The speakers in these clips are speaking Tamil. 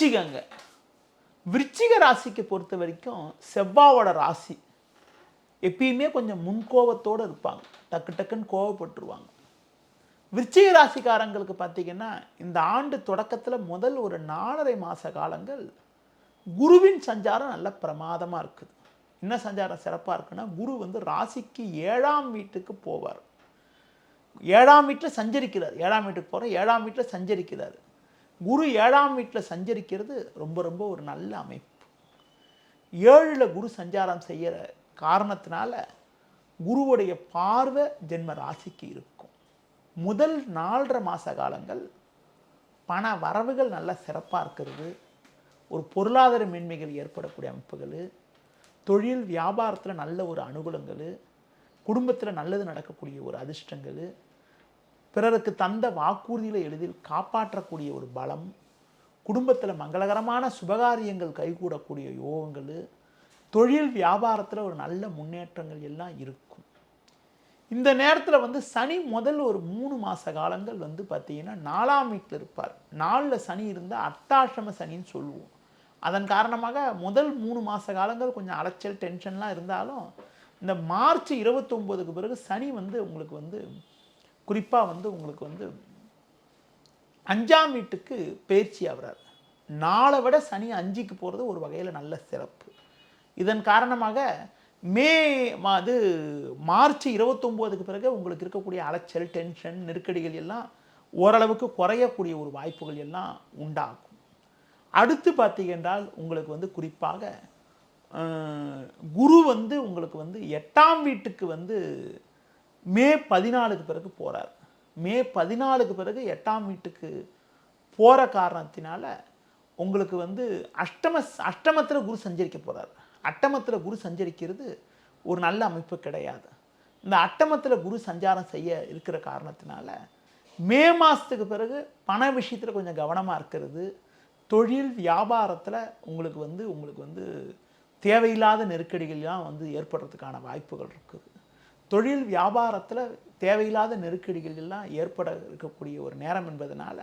விருச்சிகங்க. விருச்சிக ராசிக்கு பொறுத்த வரைக்கும் செவ்வாவோட ராசி எப்பயுமே கொஞ்சம் முன்கோபத்தோடு இருப்பாங்க. டக்கு டக்குன்னு கோவப்பட்டுருவாங்க. விருச்சிக ராசிக்காரங்களுக்கு பார்த்திங்கன்னா இந்த ஆண்டு தொடக்கத்தில் முதல் ஒரு நாலரை மாத காலங்கள் குருவின் சஞ்சாரம் நல்ல பிரமாதமாக இருக்குது. என்ன சஞ்சாரம் சிறப்பாக இருக்குன்னா குரு வந்து ராசிக்கு ஏழாம் வீட்டுக்கு போவார். ஏழாம் வீட்டில் சஞ்சரிக்கிறார். ஏழாம் வீட்டுக்கு போகிற ஏழாம் வீட்டில் சஞ்சரிக்கிறார். குரு ஏழாம் வீட்டில் சஞ்சரிக்கிறது ரொம்ப ரொம்ப ஒரு நல்ல அமைப்பு. ஏழில் குரு சஞ்சாரம் செய்கிற காரணத்தினால குருவுடைய பார்வை ஜென்ம ராசிக்கு இருக்கும். முதல் நாலரை மாத காலங்கள் பண வரவுகள் நல்லா சிறப்பாக இருக்கிறது. ஒரு பொருளாதார மேன்மைகள் ஏற்படக்கூடிய அமைப்புகள். தொழில் வியாபாரத்தில் நல்ல ஒரு அனுகூலங்கள். குடும்பத்தில் நல்லது நடக்கக்கூடிய ஒரு அதிர்ஷ்டங்கள். பிறருக்கு தந்த வாக்குறுதிகளை எளிதில் காப்பாற்றக்கூடிய ஒரு பலம் குடும்பத்தில் மங்களகரமான சுபகாரியங்கள் கைகூடக்கூடிய யோகங்கள் தொழில் வியாபாரத்தில் ஒரு நல்ல முன்னேற்றங்கள் எல்லாம் இருக்கும். இந்த நேரத்தில் வந்து சனி முதல் ஒரு மூணு மாத காலங்கள் வந்து பார்த்திங்கன்னா நாலாம் வீட்டில் இருப்பார். நாலில் சனி இருந்தால் அர்த்தாசிரம சனின்னு சொல்லுவோம். அதன் காரணமாக முதல் மூணு மாத காலங்கள் கொஞ்சம் அலைச்சல் டென்ஷன்லாம் இருந்தாலும் இந்த மார்ச் இருபத்தொம்போதுக்கு பிறகு சனி வந்து உங்களுக்கு வந்து குறிப்பாக வந்து உங்களுக்கு வந்து அஞ்சாம் வீட்டுக்கு பயிற்சி ஆகிறார். நாளை விட சனி அஞ்சுக்கு போகிறது ஒரு வகையில் நல்ல சிறப்பு. இதன் காரணமாக மே அது மார்ச் இருபத்தொம்போதுக்கு பிறகு உங்களுக்கு இருக்கக்கூடிய அலைச்சல் டென்ஷன் நெருக்கடிகள் எல்லாம் ஓரளவுக்கு குறையக்கூடிய ஒரு வாய்ப்புகள் எல்லாம் உண்டாகும். அடுத்து பார்த்தீங்கன்றால் உங்களுக்கு வந்து குறிப்பாக குரு வந்து உங்களுக்கு வந்து எட்டாம் வீட்டுக்கு வந்து மே பதினாலுக்கு பிறகு போகிறார் மே பதினாலுக்கு பிறகு எட்டாம் வீட்டுக்கு போகிற காரணத்தினால உங்களுக்கு வந்து அஷ்டம அஷ்டமத்தில் குரு சஞ்சரிக்க போகிறார் அட்டமத்தில் குரு சஞ்சரிக்கிறது ஒரு நல்ல அமைப்பு கிடையாது. இந்த அட்டமத்தில் குரு சஞ்சாரம் செய்ய இருக்கிற காரணத்தினால மே மாதத்துக்கு பிறகு பண விஷயத்தில் கொஞ்சம் கவனமாக இருக்கிறது. தொழில் வியாபாரத்தில் உங்களுக்கு வந்து உங்களுக்கு வந்து தேவையில்லாத நெருக்கடிகள்லாம் வந்து ஏற்படுறதுக்கான வாய்ப்புகள் இருக்குது. தொழில் வியாபாரத்தில் தேவையில்லாத நெருக்கடிகள் எல்லாம் ஏற்பட இருக்கக்கூடிய ஒரு நேரம் என்பதனால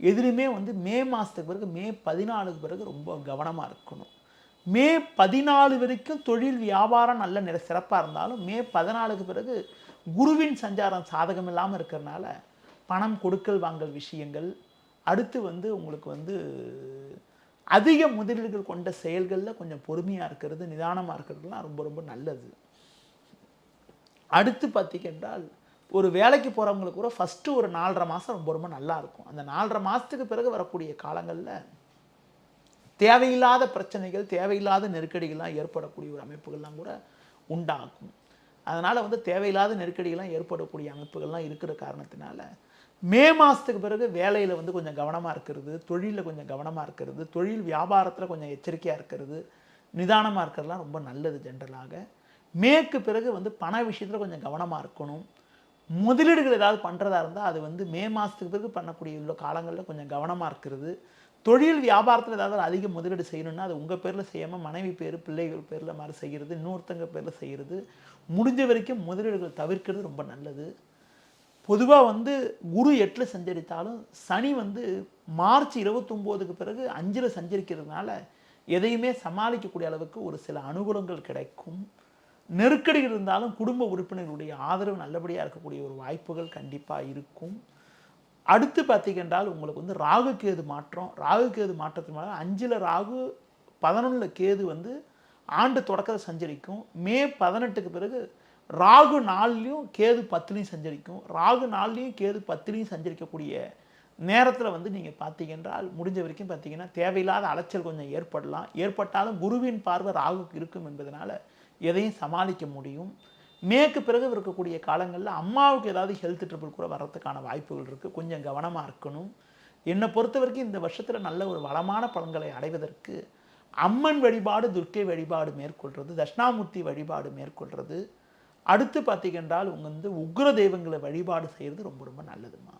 எதிலுமே வந்து மே மாதத்துக்கு பிறகு மே பதினாலுக்கு பிறகு ரொம்ப கவனமாக இருக்கணும். மே பதினாலு வரைக்கும் தொழில் வியாபாரம் நல்ல நில சிறப்பாக இருந்தாலும் மே பதினாலுக்கு பிறகு குருவின் சஞ்சாரம் சாதகம் இல்லாமல் இருக்கிறனால பணம் கொடுக்கல் வாங்கல் விஷயங்கள் அடுத்து வந்து உங்களுக்கு வந்து அதிக முதலீடுகள் கொண்ட செயல்களில் கொஞ்சம் பொறுமையாக இருக்கிறது நிதானமாக இருக்கிறதுலாம் ரொம்ப ரொம்ப நல்லது. அடுத்து பார்த்தீங்கன்றால் ஒரு வேலைக்கு போகிறவங்களுக்கு கூட ஃபஸ்ட்டு ஒரு நாலரை மாதம் ரொம்ப ரொம்ப நல்லா இருக்கும். அந்த நாலரை மாதத்துக்கு பிறகு வரக்கூடிய காலங்களில் தேவையில்லாத பிரச்சனைகள் தேவையில்லாத நெருக்கடிகள்லாம் ஏற்படக்கூடிய ஒரு அமைப்புகள்லாம் கூட உண்டாகும். அதனால் வந்து தேவையில்லாத நெருக்கடிகள்லாம் ஏற்படக்கூடிய அமைப்புகள்லாம் இருக்கிற காரணத்தினால மே மாதத்துக்கு பிறகு வேலையில் வந்து கொஞ்சம் கவனமாக இருக்கிறது தொழிலில் கொஞ்சம் கவனமாக இருக்கிறது தொழில் வியாபாரத்தில் கொஞ்சம் எச்சரிக்கையாக இருக்கிறது நிதானமாக இருக்கிறதுலாம் ரொம்ப நல்லது ஜென்ரலாக மேக்கு பிறகு வந்து பண விஷயத்தில் கொஞ்சம் கவனமாக இருக்கணும். முதலீடுகள் ஏதாவது பண்ணுறதா இருந்தால் அது வந்து மே மாதத்துக்கு பிறகு பண்ணக்கூடிய உள்ள காலங்களில் கொஞ்சம் கவனமாக இருக்கிறது. தொழில் வியாபாரத்தில் ஏதாவது அதிக முதலீடு செய்யணும்னா அது உங்கள் பேரில் செய்யாமல் மனைவி பேர் பிள்ளைகள் பேரில் மாதிரி செய்கிறது இன்னொருத்தங்க பேரில் செய்கிறது முடிஞ்ச வரைக்கும் முதலீடுகள் தவிர்க்கிறது ரொம்ப நல்லது. பொதுவாக வந்து குரு எட்டில் சஞ்சரித்தாலும் சனி வந்து மார்ச் இருபத்தொம்போதுக்கு பிறகு அஞ்சில் சஞ்சரிக்கிறதுனால எதையுமே சமாளிக்கக்கூடிய அளவுக்கு ஒரு சில அனுகூலங்கள் கிடைக்கும். நெருக்கடி இருந்தாலும் குடும்ப உறுப்பினர்களுடைய ஆதரவு நல்லபடியாக இருக்கக்கூடிய ஒரு வாய்ப்புகள் கண்டிப்பாக இருக்கும். அடுத்து பார்த்தீங்கன்றால் உங்களுக்கு வந்து ராகு கேது மாற்றம். ராகு கேது மாற்றத்தினால அஞ்சில் ராகு பதினொன்றில் கேது வந்து ஆண்டு தொடக்கத்தை சஞ்சரிக்கும். மே பதினெட்டுக்கு பிறகு ராகு நாள்லேயும் கேது பத்துலேயும் சஞ்சரிக்கும். ராகு நாள்லேயும் கேது பத்துலேயும் சஞ்சரிக்கக்கூடிய நேரத்தில் வந்து நீங்கள் பார்த்தீங்கன்றால் முடிஞ்ச வரைக்கும் பார்த்தீங்கன்னா தேவையில்லாத அலைச்சல் கொஞ்சம் ஏற்படலாம். ஏற்பட்டாலும் குருவின் பார்வை ராகுக்கு இருக்கும் என்பதனால எதையும் சமாளிக்க முடியும். மேற்கு பிறகு இருக்கக்கூடிய காலங்களில் அம்மாவுக்கு ஏதாவது ஹெல்த் ட்ரபிள் கூட வர்றதுக்கான வாய்ப்புகள் இருக்குது கொஞ்சம் கவனமாக இருக்கணும். என்னை பொறுத்த வரைக்கும் இந்த வருஷத்தில் நல்ல ஒரு வளமான பலன்களை அடைவதற்கு அம்மன் வழிபாடு துர்க்கை வழிபாடு மேற்கொள்வது தட்சிணாமூர்த்தி வழிபாடு மேற்கொள்வது அடுத்து பார்த்தீங்கன்றால் உங்கள் வந்து உக்ர தெய்வங்களை வழிபாடு செய்கிறது ரொம்ப ரொம்ப நல்லதுமா?